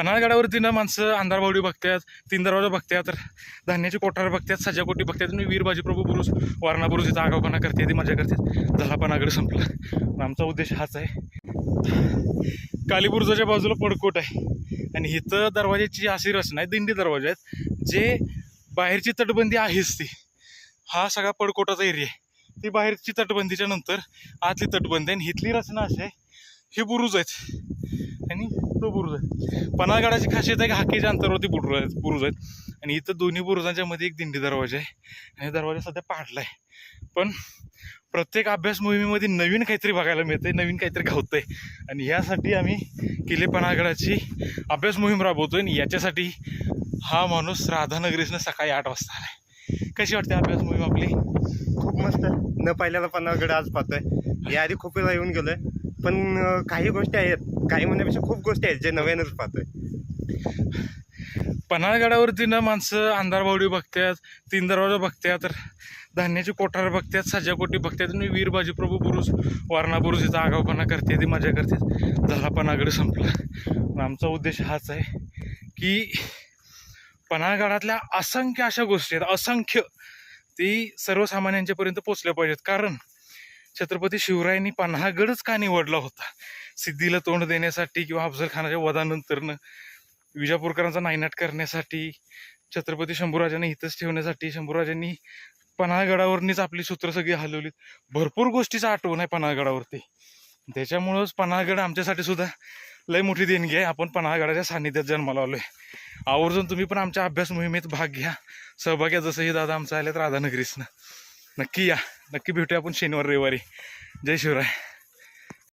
पन्हाळगडावरती ना माणसं अंधारबावडी बघतात तीन दरवाजा बघतात तर धान्याची कोठार बघतात सजाकोटी बघतात आणि वीर बाजीप्रभू बुरुज वारणा बुरुज इथं आगावपणा करते ती मजा करते. झाला पन्हागड संपला. आमचा उद्देश हाच आहे. कालीबुरुजाच्या बाजूला पडकोट आहे. आणि इथं दरवाजाची अशी रचना आहे दिंडी दरवाजा आहेत जे बाहेरची तटबंदी आहेच ती. हा सगळा पडकोटाचा एरिया आहे. ती बाहेरची तटबंदीच्या नंतर आतली तटबंदी आहे. आणि इथली रचना अशी आहे हे बुरुज आहेत. आणि तो बुरुज आहे. पन्हाळगडाची खासियत आहे की हाकेच्या अंतरावरती बुरुज आहेत बुरुज आहेत. आणि इथं दोन्ही बुरुजांच्या मध्ये एक दिंडी दरवाजा आहे. आणि दरवाजा सध्या पाडला आहे पण प्रत्येक अभ्यास मोहिमेमध्ये नवीन काहीतरी बघायला मिळतंय नवीन काहीतरी घावतंय. आणि यासाठी आम्ही किल्ले पन्हाळगडाची अभ्यास मोहीम राबवतोय. आणि याच्यासाठी हा माणूस राधानगरीसनं सकाळी आठ वाजता आलाय. कशी वाटते अभ्यास मोहीम आपली? खूप मस्त. न पाहिल्याला पन्हाळगड आज पाहतोय. याआधी खूप वेळा येऊन गेलोय. पण काही गोष्टी आहेत. काही म्हणण्यापेक्षा खूप गोष्टी आहेत जे नव्यानंच पाहतोय. पन्हाळगडावरती ना माणसं अंधारबावडी बघतात तीन दरवाजा बघतात तर धान्याची कोठार बघतात सजाकोटी बघतात आणि वीर बाजीप्रभू बुरुज वारणा बुरुज इथं आगावपणा करते ती मजा करतात झाला पन्हागड संपला. आमचा उद्देश हाच आहे की पन्हाळगडातल्या असंख्य अशा गोष्टी आहेत असंख्य ती सर्वसामान्यांच्यापर्यंत पोचल्या पाहिजेत. कारण छत्रपती शिवरायांनी पन्हागडच का निवडला होता? सिद्धीला तोंड देण्यासाठी किंवा अफजलखानाच्या वधानंतरनं विजापूरकरांचा नायनाट करण्यासाठी छत्रपती शंभूराजांना इथंच ठेवण्यासाठी शंभूराजांनी पन्हाळगडावरनीच आपली सूत्र सगळी हलवलीत. भरपूर गोष्टीचा आठवण आहे पन्हाळगडावरती. त्याच्यामुळंच पन्हाळगड आमच्यासाठी सुद्धा लय मोठी देणगी आहे. आपण पन्हाळगडाच्या सान्निध्यात जन्माला आलोय. आवर्जून तुम्ही पण आमच्या अभ्यास मोहिमेत भाग घ्या. सहभाग्या जसंही दादा आमचं आले तर राधानगरीसनं. नक्की या. नक्की भेटूया आपण शनिवार रविवारी. जय शिवराय.